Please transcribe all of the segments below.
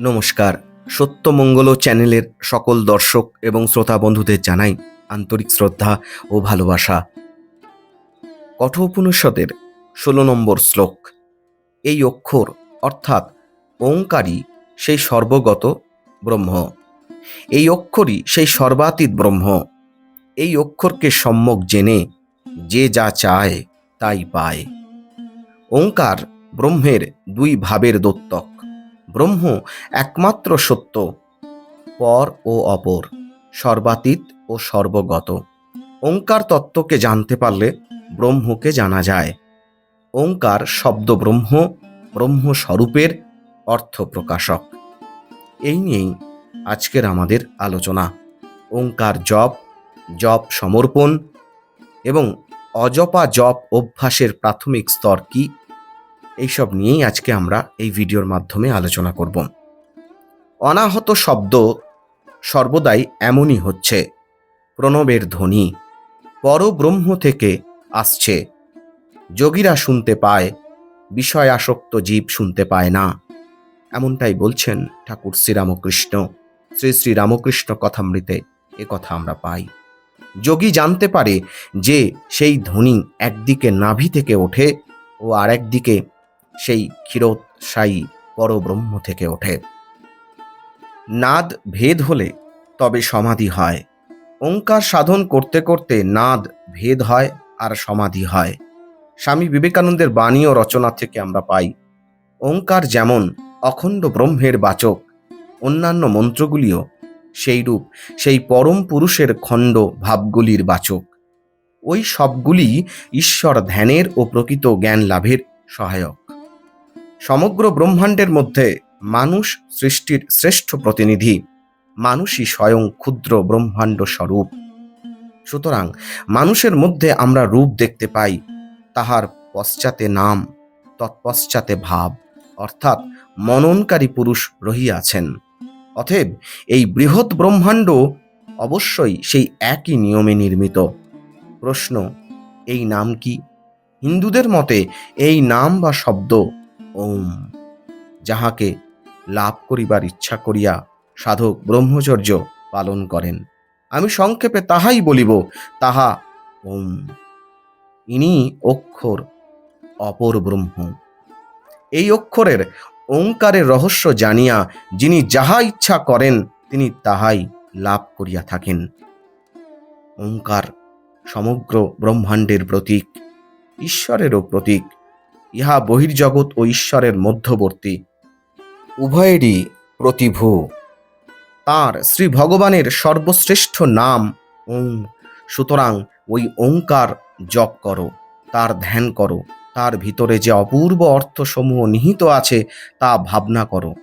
নমস্কার। সত্যমঙ্গল চ্যানেলের সকল দর্শক এবং শ্রোতা বন্ধুদের জানাই আন্তরিক শ্রদ্ধা ও ভালোবাসা। কঠোপনিষদের ষোলো নম্বর শ্লোক। এই অক্ষর অর্থাৎ ওঙ্কারই সেই সর্বগত ব্রহ্ম। এই অক্ষরই সেই সর্বাতীত ব্রহ্ম। এই অক্ষরকে সম্যক জেনে যে যা চায় তাই পায়। ওঙ্কার ব্রহ্মের দুই ভাবের দোত্তক। ব্রহ্ম একমাত্র সত্য, পর ও অপর, সর্বাতীত ও সর্বগত। ওঙ্কার তত্ত্বকে জানতে পারলে ব্রহ্মকে জানা যায়। ওঙ্কার শব্দ ব্রহ্ম ব্রহ্ম স্বরূপের অর্থ প্রকাশক এই নিয়েই আজকের আমাদের আলোচনা। ওঙ্কার জপ জপ সমর্পণ এবং অজপা জপ অভ্যাসের প্রাথমিক স্তর কি এইসব নিয়েই আজকে আমরা এই ভিডিওর মাধ্যমে আলোচনা করব। অনাহত শব্দ সর্বদাই এমনই হচ্ছে। প্রণবের ধ্বনি পরব্রহ্ম থেকে আসছে। যোগীরা শুনতে পায় বিষয় আসক্ত জীব শুনতে পায় না। এমনটাই বলছেন ঠাকুর শ্রীরামকৃষ্ণ। শ্রী শ্রী রামকৃষ্ণ কথামৃতে এ কথা আমরা পাই। যোগী জানতে পারে যে সেই ধ্বনি একদিকে নাভি থেকে ওঠে ও আরেকদিকে সেই ক্ষীরোৎসায়ী পরব্রহ্ম থেকে ওঠে। নাদ ভেদ হলে তবে সমাধি হয়। ওঙ্কার সাধন করতে করতে নাদ ভেদ হয় আর সমাধি হয়। স্বামী বিবেকানন্দের বাণী ও রচনা থেকে আমরা পাই, ওঙ্কার যেমন অখণ্ড ব্রহ্মের বাচক, অন্যান্য মন্ত্রগুলিও সেইরূপ, সেই পরম পুরুষের খণ্ড ভাবগুলির বাচক। ওই সবগুলি ঈশ্বর ধ্যানের ও প্রকৃত জ্ঞান লাভের সহায়ক। সমগ্র ব্রহ্মাণ্ডের মধ্যে মানুষ সৃষ্টির শ্রেষ্ঠ প্রতিনিধি। মানুষই স্বয়ং ক্ষুদ্র ব্রহ্মাণ্ড স্বরূপ। সুতরাং মানুষের মধ্যে আমরা রূপ দেখতে পাই, তাহার পশ্চাতে নাম, তৎপশ্চাতে ভাব, অর্থাৎ মননকারী পুরুষ রহিয়াছেন। অতএব এই বৃহৎ ব্রহ্মাণ্ড অবশ্যই সেই একই নিয়মে নির্মিত। প্রশ্ন, এই নাম কি? হিন্দুদের মতে এই নাম বা শব্দ ওম। যাহাকে লাভ করিবার ইচ্ছা করিয়া সাধক ব্রহ্মচর্য পালন করেন। আমি সংক্ষেপে তাহাই বলিব, তাহা ওম। ইনি অক্ষর অপর ব্রহ্ম। এই অক্ষরের ওঙ্কারের রহস্য জানিয়া যিনি যাহা ইচ্ছা করেন, তিনি তাহাই লাভ করিয়া থাকেন। ওঙ্কার সমগ্র ব্রহ্মাণ্ডের প্রতীক, ঈশ্বরেরও প্রতীক ইহা বহির্জগৎ ও ঈশ্বরের মধ্যবর্তী। উভয়েরই প্রতিভু। তার শ্রী ভগবানের সর্বশ্রেষ্ঠ নাম ওং। সুতরাং ওই ওঙ্কার জপ করো তার ধ্যান করো তার ভিতরে যে অপূর্ব অর্থসমূহ নিহিত আছে তা ভাবনা করো।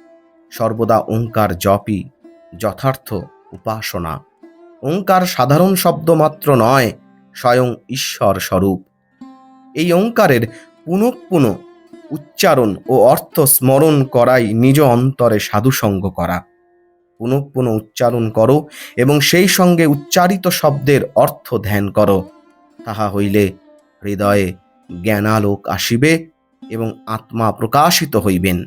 সর্বদা ওঙ্কার জপই যথার্থ উপাসনা। ওঙ্কার সাধারণ শব্দ মাত্র নয় স্বয়ং ঈশ্বর স্বরূপ এই ওঙ্কারের পুনঃ পুনঃ উচ্চারণ ও অর্থ স্মরণ করাই নিজ অন্তরে সাধুসঙ্গ করা। পুনঃ পুনঃ উচ্চারণ করো এবং সেই সঙ্গে উচ্চারিত শব্দের অর্থ ধ্যান করো। তাহা হইলে হৃদয়ে জ্ঞানালোক আসিবে এবং আত্মা প্রকাশিত হইবেন।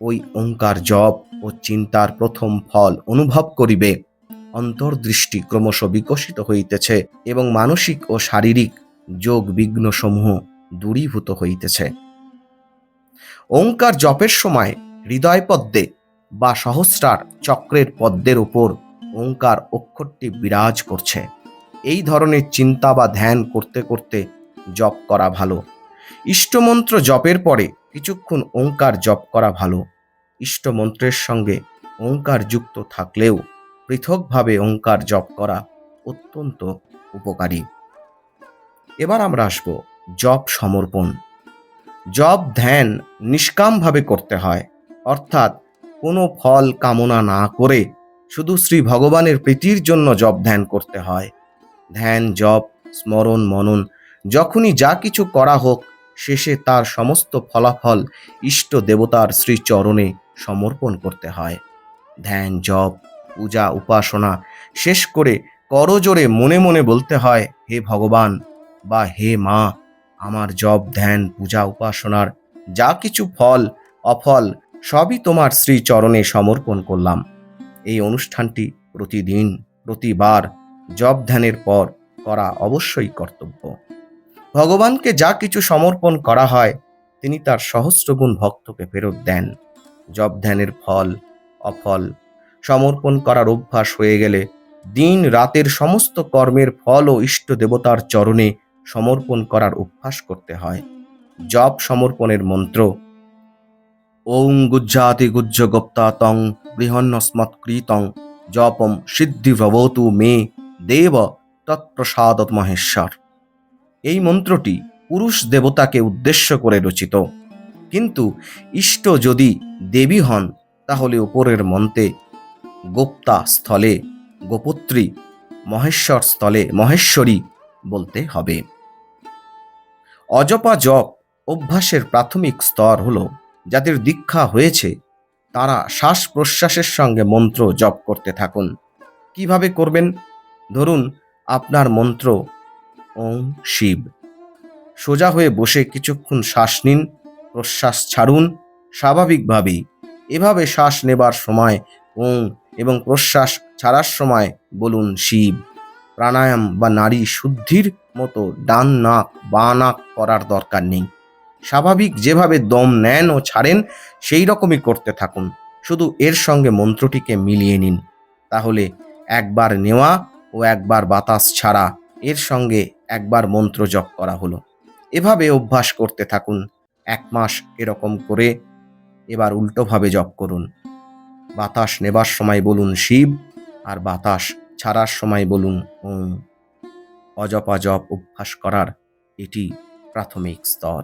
ওই ওঙ্কার জপ ও চিন্তার প্রথম ফল অনুভব করিবে। অন্তর্দৃষ্টি ক্রমশ বিকশিত হইতেছে এবং মানসিক ও শারীরিক যোগ বিঘ্নসমূহ দূরীভূত হইতেছে। ওঙ্কার জপের সময় হৃদয় পদ্মে বা সহস্রার চক্রের পদ্মের উপর ওঙ্কার অক্ষরটি বিরাজ করছে। এই ধরনের চিন্তা বা ধ্যান করতে করতে জপ করা ভালো। ইষ্টমন্ত্র জপের পরে কিছুক্ষণ ওঙ্কার জপ করা ভালো। ইষ্টমন্ত্রের সঙ্গে ওঙ্কার যুক্ত থাকলেও পৃথকভাবে ওঙ্কার জপ করা অত্যন্ত উপকারী। এবার আমরা আসব জপ সমর্পণ। জপ ধ্যান নিষ্কামভাবে করতে হয়। অর্থাৎ কোনো ফল কামনা না করে শুধু শ্রী ভগবানের প্রীতির জন্য জপ ধ্যান করতে হয়। ধ্যান, জপ, স্মরণ, মনন যখনই যা কিছু করা হোক শেষে তার সমস্ত ফলাফল ইষ্ট দেবতার শ্রীচরণে সমর্পণ করতে হয়। ধ্যান, জপ, পূজা, উপাসনা শেষ করে করজোরে মনে মনে বলতে হয়, হে ভগবান বা হে মা আমার জপ, ধ্যান, পূজা, উপাসনার যা কিছু ফল, অফল, সবই তোমার শ্রীচরণে সমর্পণ করলাম। এই অনুষ্ঠানটি প্রতিদিন, প্রতিবার জপ, ধ্যানের পর করা অবশ্যই কর্তব্য। ভগবানকে যা কিছু সমর্পণ করা হয়, তিনি তার সহস্রগুণ ভক্তকে ফেরত দেন। জপ, ধ্যানের ফল, অফল সমর্পণ করার অভ্যাস হয়ে গেলে দিন রাতের সমস্ত কর্মের ফল ও ইষ্ট দেবতার চরণে সমর্পণ করার অভ্যাস করতে হয়। জপ সমর্পণের মন্ত্র, ওং গুজ্জাতি গুজ্জ গুপ্তা তং বৃহন্নস্মৎকৃতং জপম সিদ্ধি ভবতু মে দেব তৎপ্রসাদ মহেশ্বর। এই মন্ত্রটি পুরুষ দেবতাকে উদ্দেশ্য করে রচিত। কিন্তু ইষ্ট যদি দেবী হন, তাহলে উপরের মন্ত্রে গোপ্তা স্থলে গোপত্রী মহেশ্বর স্থলে মহেশ্বরী বলতে হবে। অজপা জপ অভ্যাসের প্রাথমিক স্তর হল, যাদের দীক্ষা হয়েছে, তারা শ্বাস প্রশ্বাসের সঙ্গে মন্ত্র জপ করতে থাকুন। কীভাবে করবেন? ধরুন, আপনার মন্ত্র, ওম শিব। সোজা হয়ে বসে কিছুক্ষণ শ্বাস নিন, প্রশ্বাস ছাড়ুন, স্বাভাবিকভাবেই। এভাবে শ্বাস নেবার সময় ওং এবং প্রশ্বাস ছাড়ার সময় বলুন শিব। প্রাণায়াম বা নারী শুদ্ধির মতো ডান নাক, বা নাক করার দরকার নেই। স্বাভাবিক যেভাবে দম নেন ও ছাড়েন, সেই রকমই করতে থাকুন। শুধু এর সঙ্গে মন্ত্রটিকে মিলিয়ে নিন। তাহলে একবার নেওয়া ও একবার বাতাস ছাড়া এর সঙ্গে একবার মন্ত্র জপ করা হলো। এভাবে অভ্যাস করতে থাকুন। এক মাস এরকম করে এবার উল্টোভাবে জপ করুন। বাতাস নেবার সময় বলুন শিব, আর বাতাস ছাড়ার সময় বলুন ওম অজপা জপ অভ্যাস করার এটি প্রাথমিক স্তর।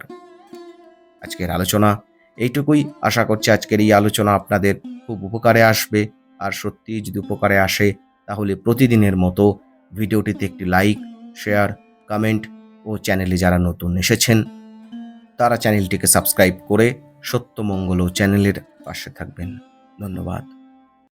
আজকের আলোচনা এইটুকুই। আশা করছি আজকের এই আলোচনা আপনাদের খুব উপকারে আসবে। আর সত্যি যদি উপকারে আসে, তাহলে প্রতিদিনের মতো ভিডিওটিতে একটি লাইক, শেয়ার, কমেন্ট ও চ্যানেলে যারা নতুন এসেছেন, তারা চ্যানেলটিকে সাবস্ক্রাইব করে সত্যমঙ্গল চ্যানেলের পাশে থাকবেন। ধন্যবাদ।